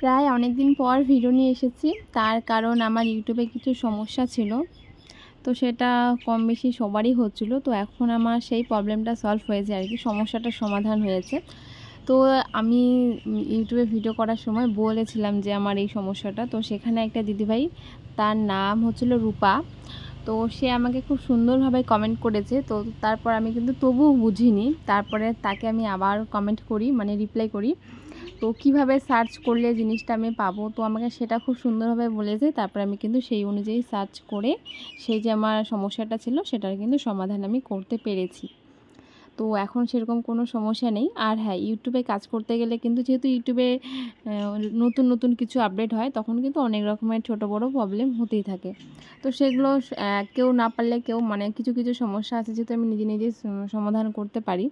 প্রায় অনেক দিন পর ভিডিও নিয়ে এসেছি। তার কারণ আমার ইউটিউবে কিছু সমস্যা ছিল। তো সেটা কম বেশি সবারই হচ্ছিল। তো এখন আমার সেই প্রবলেমটা সলভ হয়েছে আর কি, সমস্যাটার সমাধান হয়েছে। তো আমি ইউটিউবে ভিডিও করার সময় বলেছিলাম যে আমার এই সমস্যাটা। তো সেখানে একটা দিদিভাই, তার নাম হচ্ছিল রূপা। তো সে আমাকে খুব সুন্দরভাবে কমেন্ট করেছে। তো তারপর আমি কিন্তু তবুও বুঝিনি। তারপরে তাকে আমি আবার কমেন্ট করি মানে রিপ্লাই করি। তো কীভাবে সার্চ করলে জিনিসটা আমি পাবো? তো আমাকে সেটা খুব সুন্দরভাবে বলেছে। তারপরে আমি কিন্তু সেই অনুযায়ী সার্চ করে, সেই যে আমার সমস্যাটা ছিল, সেটার কিন্তু সমাধান আমি করতে পেরেছি। তো এখন সেরকম কোনো সমস্যা নেই। আর হ্যাঁ ইউটিউবে কাজ করতে গেলে কিন্তু যেহেতু ইউটিউবে নতুন নতুন কিছু আপডেট হয়, তখন কিন্তু অনেক রকমের ছোট, বড় প্রবলেম হতেই থাকে। তো সেগুলো কেউ না পারলে কেউ মানে কিছু কিছু সমস্যা আছে যেহেতু আমি নিজে নিজে সমাধান করতে পারি।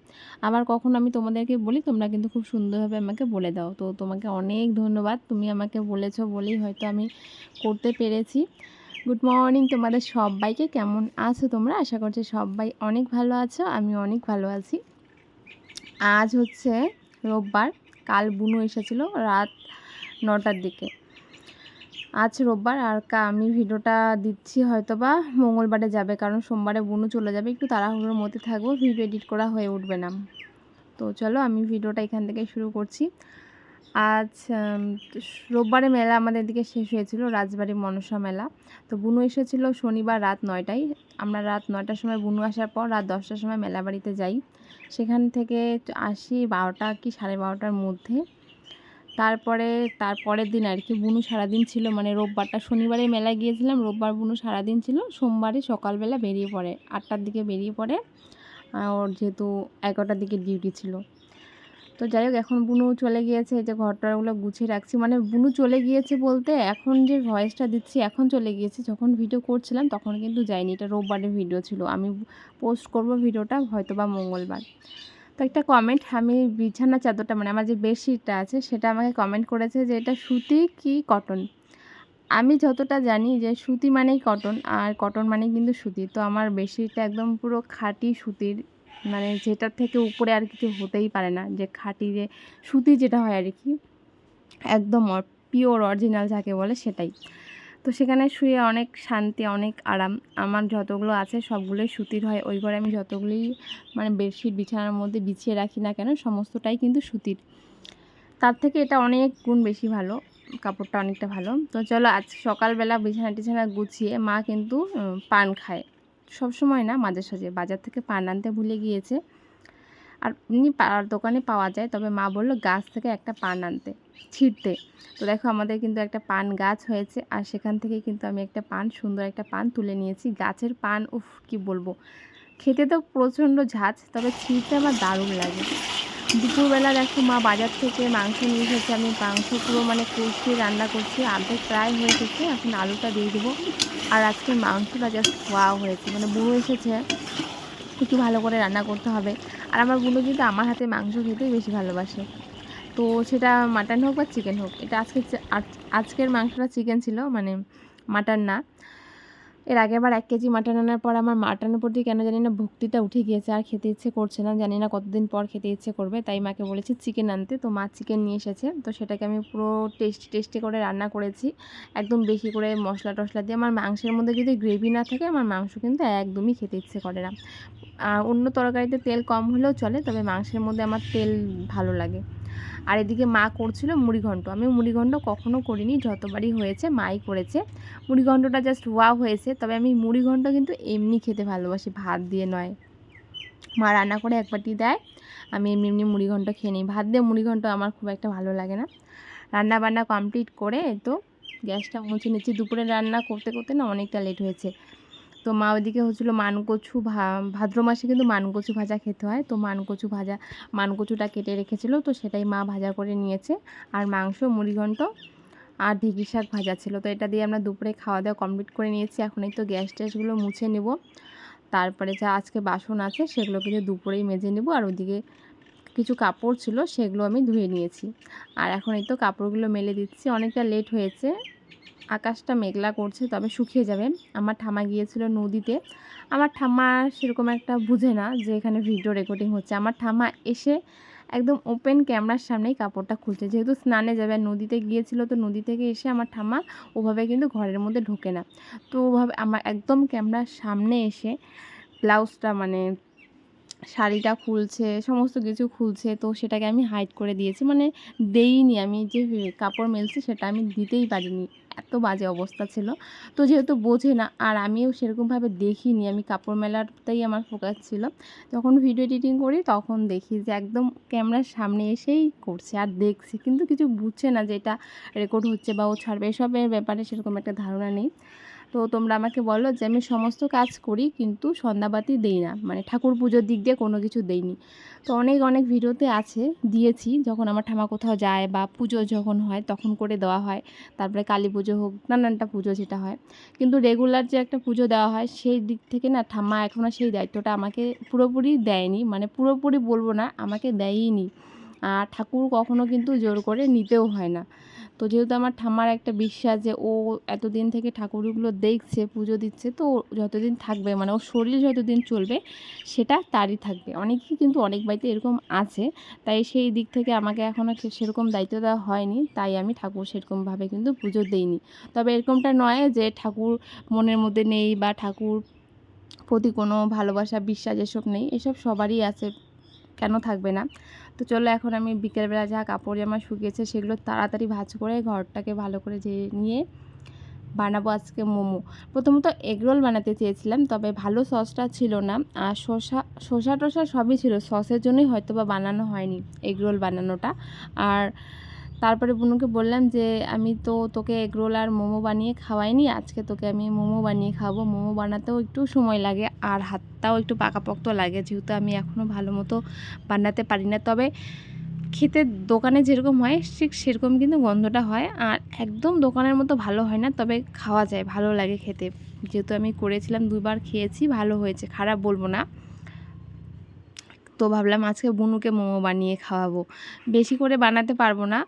আবার কখন আমি তোমাদেরকে বলি, তোমরা কিন্তু খুব সুন্দরভাবে আমাকে বলে দাও। তো তোমাকে অনেক ধন্যবাদ। তুমি আমাকে বলেছ বলেই হয়তো আমি করতে পেরেছি। গুড মর্নিং তোমাদের সবাইকে কেমন আছো তোমরা? আশা করছি সবাই অনেক ভালো আছো আমি অনেক ভালো আছি। আজ হচ্ছে রোববার, কাল বুনু এসেছিল রাত নটার দিকে। আজ রোববার, আর কা, আমি ভিডিওটা দিচ্ছি হয়তো বা মঙ্গলবারে যাবে, কারণ সোমবারে বুনু চলে যাবে, একটু তাড়াহুড়োর মধ্যে থাকব, ভিডিও এডিট করা হয়ে উঠবে না। তো চলো, আমি ভিডিওটা এখান থেকে শুরু করছি। আজ রোববারে মেলা আমাদের দিকে শেষ হয়েছিল, রাজবাড়ি মনসা মেলা। তো বুনু এসেছিল শনিবার রাত নয়টায়। আমরা রাত নয়টার সময় বুনু আসার পর রাত দশটার সময় মেলা বাড়িতে যাই। সেখান থেকে আসি বারোটা কি সাড়ে বারোটার মধ্যে। তারপরে, তারপরের দিন আর কি, বুনু সারাদিন ছিল। মানে রোববারটা শনিবারে মেলায় গিয়েছিলাম, রোববার বুনু সারাদিন ছিল। সোমবারে সকালবেলা বেরিয়ে পড়ে, আটটার দিকে বেরিয়ে পড়ে। ওর যেহেতু এগারোটার দিকে ডিউটি ছিল। তো যাই হোক, এখন বুনু চলে গিয়েছে যে ঘরটাগুলো গুছিয়ে রাখছি। মানে বুনু চলে গিয়েছে বলতে এখন যে ভয়েসটা দিচ্ছি, এখন চলে গিয়েছে। যখন ভিডিও করছিলাম, তখন কিন্তু যাইনি এটা রোববারের ভিডিও ছিল। আমি পোস্ট করব ভিডিওটা হয়তো বা মঙ্গলবার। তো একটা কমেন্ট আমি বিছানা চাদরটা মানে আমার যে বেডশিটটা আছে, সেটা আমাকে কমেন্ট করেছে যে, এটা সুতি কি কটন আমি যতটা জানি যে সুতি মানেই কটন আর কটন মানেই কিন্তু সুতি। তো আমার বেডশিটটা একদম পুরো খাঁটি সুতির মানে যেটার থেকে উপরে আর কিছু হতেই পারে না, যে খাঁটি যে সুতি যেটা হয় আর কি, একদম পিওর অরিজিনাল যাকে বলে সেটাই। তো সেখানে শুয়ে অনেক শান্তি, অনেক আরাম, আমার যতগুলো আছে সবগুলোই সুতির হয় ওই ঘরে আমি যতগুলি মানে বেডশিট বিছানার মধ্যে বিছিয়ে রাখি না কেন, সমস্তটাই কিন্তু সুতির। তার থেকে এটা অনেক গুণ বেশি ভালো, কাপড়টা অনেকটা ভালো। তো চলো আজ সকালবেলা বিছানা টিছানা গুছিয়ে মা কিন্তু পান খায়। সব সময় না মাঝে সাঝে বাজার থেকে পান আনতে ভুলে গিয়েছে। আর এমনি দোকানে পাওয়া যায়, তবে মা বলল গাছ থেকে একটা পান আনতে, ছিঁড়তে। তো দেখো আমাদের কিন্তু একটা পান গাছ হয়েছে, আর সেখান থেকে কিন্তু আমি একটা পান, সুন্দর একটা পান তুলে নিয়েছি। গাছের পান, উফ, কি বলব? খেতে তো প্রচণ্ড ঝাঁজ, তবে ছিঁড়তে আমার দারুণ লাগে। দুপুরবেলা দেখো মা বাজার থেকে মাংস নিয়ে এসেছে, আমি মাংস পুরো মানে কষিয়ে রান্না করছি, আর্ধেক প্রায় হয়ে গেছে, এখন আলুটা দিয়ে দেবো। আর আজকে মাংসটা জাস্ট খাওয়া হয়েছে। মানে বুড়ো এসেছে, একটু ভালো করে রান্না করতে হবে। আর আমার বুড়ো কিন্তু আমার হাতে মাংস খেতেই বেশি ভালোবাসে। তো সেটা মাটন হোক বা চিকেন হোক, এটা আজকে আজকের মাংসটা চিকেন ছিল মানে মাটন না। এর আগে আগেবার এক কেজি মাটন আনার পর আমার মাটনের প্রতি কেন জানি না ভক্তিটা উঠে গিয়েছে, আর খেতে ইচ্ছে করছে না, জানি না কতদিন পর খেতে ইচ্ছে করবে, তাই মাকে বলেছি চিকেন আনতে, তো মা চিকেন নিয়ে এসেছে, তো সেটাকে আমি পুরো টেস্টি টেস্টি করে রান্না করেছি, একদম বেশি করে মশলা টশলা দিয়ে, আমার মাংসের মধ্যে যদি গ্রেভি না থাকে, আমার মাংস কিন্তু একদমই খেতে ইচ্ছে করে না। অন্য তরকারিতে তেল কম হলেও চলে, তবে মাংসের মধ্যে আমার তেল ভালো লাগে। আর এদিকে মা করছিল মুড়িঘণ্ট আমি মুড়িঘণ্ট কখনও করিনি, যতবারই হয়েছে মাই করেছে। মুড়িঘণ্টটা জাস্ট ওয়া হয়েছে তবে আমি মুড়িঘণ্ট কিন্তু এমনি খেতে ভালোবাসি, ভাত দিয়ে নয়। মা রান্না করে এক বাটি দেয়, আমি এমনি এমনি মুড়িঘণ্ট খেয়ে নিই। ভাত দিয়ে মুড়িঘণ্ট আমার খুব একটা ভালো লাগে না। রান্না বান্না কমপ্লিট করে তো গ্যাসটা মুছে নিচ্ছি। দুপুরে রান্না করতে করতে না অনেকটা লেট হয়েছে। তো মা ওইদিকে হচ্ছিল মানকচু ভাদ্র মাসে কিন্তু মানকচু ভাজা খেতে হয়। তো মানকচু ভাজা, মানকচুটা কেটে রেখেছিলো, তো সেটাই মা ভাজা করে নিয়েছে। আর মাংস মুড়িঘণ্ট আর ঢেঁকি শাক ভাজা ছিল। তো এটা দিয়ে আমরা দুপুরে খাওয়া দাওয়া কমপ্লিট করে নিয়েছি। এখন এই তো গ্যাস ট্যাসগুলো মুছে নেব। তারপরে যা আজকে বাসন আছে সেগুলো কিন্তু দুপুরেই মেজে নেব। আর ওইদিকে কিছু কাপড় ছিল, সেগুলো আমি ধুয়ে নিয়েছি। আর এখন এই তো কাপড়গুলো মেলে দিচ্ছি। অনেকটা লেট হয়েছে। আকাশটা মেঘলা করছে, তবে শুকিয়ে যাবে। আমার ঠামা গিয়েছিল নদীতে। আমার ঠাম্মা সেরকম একটা বুঝে না যে এখানে ভিডিও রেকর্ডিং হচ্ছে। আমার ঠাম্মা এসে একদম ওপেন ক্যামেরার সামনেই কাপড়টা খুলছে। যেহেতু স্নানে যাবে নদীতে গিয়েছিল, তো নদী থেকে এসে আমার ঠাম্মা ওভাবে কিন্তু ঘরের মধ্যে ঢোকে না। তো ওভাবে আমার একদম ক্যামেরার সামনে এসে ব্লাউজটা মানে শাড়িটা খুলছে, সমস্ত কিছু খুলছে, তো সেটাকে আমি হাইড করে দিয়েছি। মানে দেইনি আমি যে কাপড় মেলছি সেটা আমি দিতেই পারিনি। এত বাজে অবস্থা ছিল। তো যেহেতু বোঝে না, আর আমিও সেরকমভাবে দেখিনি, আমি কাপড় মেলাটাই আমার ফোকাস ছিল। যখন ভিডিও এডিটিং করি, তখন দেখি যে একদম ক্যামেরার সামনে এসেই করছে, আর দেখছি। কিন্তু কিছু বুঝছে না যে এটা রেকর্ড হচ্ছে বা ও ছাড়বে, এসবের ব্যাপারে সেরকম একটা ধারণা নেই। তো তোমরা আমাকে বলো যে আমি সমস্ত কাজ করি কিন্তু সন্ধ্যাবাতি দেই না। মানে ঠাকুর পুজোর দিক দিয়ে কোনো কিছু দেইনি। তো অনেক অনেক ভিডিওতে আছে, দিয়েছি। যখন আমার ঠামা কোথাও যায় বা পুজো যখন হয় তখন করে দেওয়া হয়। তারপরে কালী পুজো হোক, নানানটা পুজো যেটা হয়। কিন্তু রেগুলার যে একটা পুজো দেওয়া হয়, সেই দিক থেকে না ঠাম্মা এখনও সেই দায়িত্বটা আমাকে পুরোপুরি দেয়নি। মানে পুরোপুরি বলব না, আমাকে দেয়ইনি। আর ঠাকুর কখনো কিন্তু জোর করে নিতেও হয় না। তো যেহেতু আমার ঠাম্মার একটা বিশ্বাস যে ও এতদিন থেকে ঠাকুরগুলো দেখছে, পুজো দিচ্ছে, তো যতদিন থাকবে মানে ওর শরীর যতদিন চলবে, সেটা তারই থাকবে। অনেকেই কিন্তু অনেক বাড়িতে এরকম আছে, তাই সেই দিক থেকে আমাকে এখনও সেরকম দায়িত্ব দেওয়া হয়নি, তাই আমি ঠাকুর সেরকমভাবে কিন্তু পুজো দিইনি। তবে এরকমটা নয় যে ঠাকুর মনের মধ্যে নেই বা ঠাকুর প্রতি কোনো ভালোবাসা, বিশ্বাস এসব নেই, এসব সবারই আছে। কেন থাকবে না? তো চলো এখন আমি বিকেলবেলা যা কাপড় জামা শুকিয়েছে সেগুলো তাড়াতাড়ি ভাজ করে ঘরটাকে ভালো করে যে নিয়ে বানাবো আজকে মোমো। প্রথমত এগরোল বানাতে চেয়েছিলাম, তবে ভালো সসটা ছিল না। আর শসা শসা টসা সবই ছিল। সসের জন্যই হয়তো বা বানানো হয়নি এগরোল বানানোটা। আর তারপরে বুনুকে বললাম যে, আমি তো তোকে এগরোল আর মোমো বানিয়ে খাওয়াইনি, আজকে তোকে আমি মোমো বানিয়ে খাব মোমো বানাতেও একটু সময় লাগে আর হাতটাও একটু পাকাপোক্ত লাগে, যেহেতু আমি এখনও ভালো মতো বানাতে পারি না। তবে খেতে দোকানে যেরকম হয়, ঠিক সেরকম কিন্তু গন্ধটা হয় আর একদম দোকানের মতো ভালো হয় না, তবে খাওয়া যায়, ভালো লাগে খেতে। যেহেতু আমি করেছিলাম, দুবার খেয়েছি, ভালো হয়েছে, খারাপ বলব না। তো ভাবলাম আজকে বুনুকে মোমো বানিয়ে খাওয়াবো। বেশি করে বানাতে পারব না।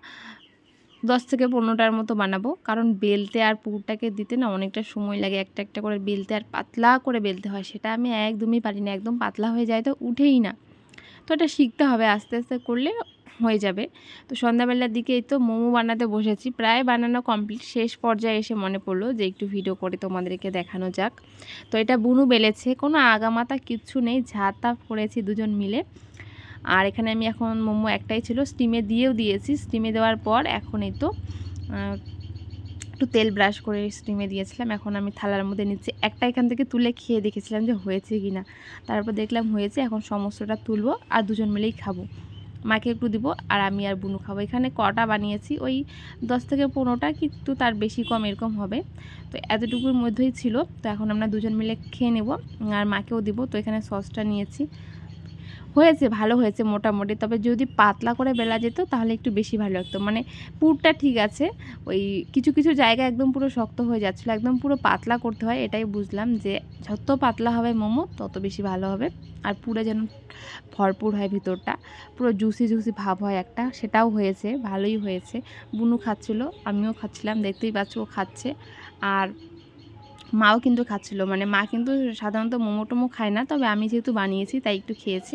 দশ থেকে পনেরোটার মতো বানাবো। কারণ বেলতে আর পুকুরটাকে দিতে না অনেকটা সময় লাগে। একটা একটা করে বেলতে আর পাতলা করে বেলতে হয়। সেটা আমি একদমই পারি না। একদম পাতলা হয়ে যায় তো উঠেই না। তো এটা শিখতে হবে। আস্তে আস্তে করলে হয়ে যাবে। তো সন্ধ্যাবেলার দিকে এই তো মোমো বানাতে বসেছি। প্রায় বানানো কমপ্লিট। শেষ পর্যায়ে এসে মনে পড়ল যে একটু ভিডিও করে তোমাদেরকে দেখানো যাক। তো এটা বুনু বেলেছে। কোনো আগামাতা কিচ্ছু নেই। ঝাঁতা করেছি দুজন মিলে। আর এখানে আমি এখন মোমো একটাই ছিল। স্টিমে দিয়েও দিয়েছি। স্টিমে দেওয়ার পর এখন এই তো একটু তেল ব্রাশ করে স্টিমে দিয়েছিলাম। এখন আমি থালার মধ্যে নিচ্ছি। একটা এখান থেকে তুলে খেয়ে দেখেছিলাম যে হয়েছে কি না তারপর দেখলাম হয়েছে। এখন সমস্তটা তুলবো আর দুজন মিলেই খাব। মাকে একটু দিব আর আমি আর বুনু খাব। এখানে কটা বানিয়েছি, ওই দশ থেকে পনেরোটা কিন্তু তার বেশি কম এরকম হবে। তো এতটুকুর মধ্যেই ছিল। তো এখন আমরা দুজন মিলে খেয়ে নেব আর মাকেও দিব। তো এখানে সসটা নিয়েছি। হয়েছে, ভালো হয়েছে মোটামুটি। তবে যদি পাতলা করে বেলা যেত, তাহলে একটু বেশি ভালো লাগতো। মানে পুরটা ঠিক আছে, ওই কিছু কিছু জায়গা একদম পুরো শক্ত হয়ে যাচ্ছিল। একদম পুরো পাতলা করতে হয়, এটাই বুঝলাম যে যত পাতলা হবে মোমো, তত বেশি ভালো হবে। আর পুরো যেন ভরপুর হয় ভিতরটা, পুরো জুসি জুসি ভাব হয় একটা, সেটাও হয়েছে, ভালোই হয়েছে। বুনু খাচ্ছিল, আমিও খাচ্ছিলাম, দেখতেই পাচ্ছ ও খাচ্ছে। আর মাও কিন্তু খাচ্ছিল মানে মা কিন্তু সাধারণত মোমো টোমো খায় না, তবে আমি যেহেতু বানিয়েছি, তাই একটু খেয়েছি।